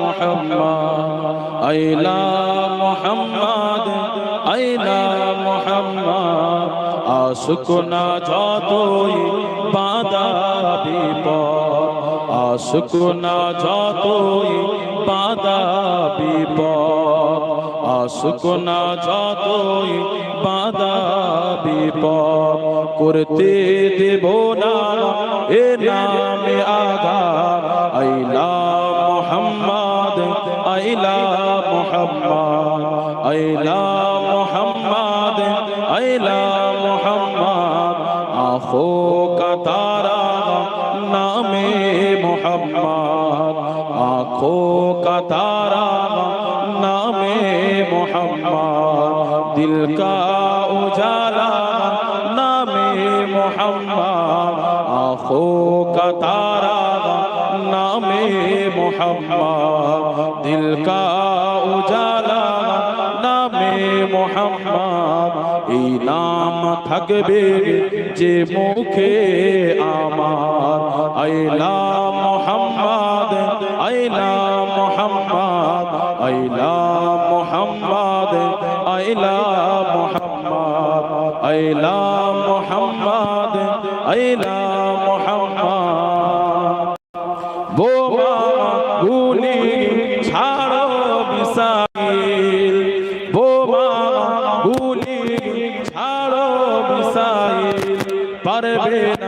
মোহাম্মদ আইলা মোহাম্মদ আইলা মোহাম্মদ আশুক না যতই বাধা বিপদ আশুক না যতই বাধা বিপদ আশুক না যতই বাধা বিপদ করতে দেব না এ নামে আইলা মোহাম্মদ আইলা মোহাম্মদ আইলা মোহাম্মদ, আখো কাতারা নামে মোহাম্মদ, আখো কাতারা নামে মোহাম্মদ দিল কা উজালা নামে মোহাম্মদ, আখো কাতারা नामे मोहम्मद दिल का उजाला নামে মোহাম্মদ এই নাম থাকবে যে মুখে আমার আইলা মোহাম্মদ আইলা মোহাম্মদ আইলা মোহাম্মদ আইলা মোহাম্মদ আইলা মোহাম্মদ আইলা বোমা গুলি ছাড়ো মিসাইল। বোমা গুলি ছাড়ো মিসাইল। পারবে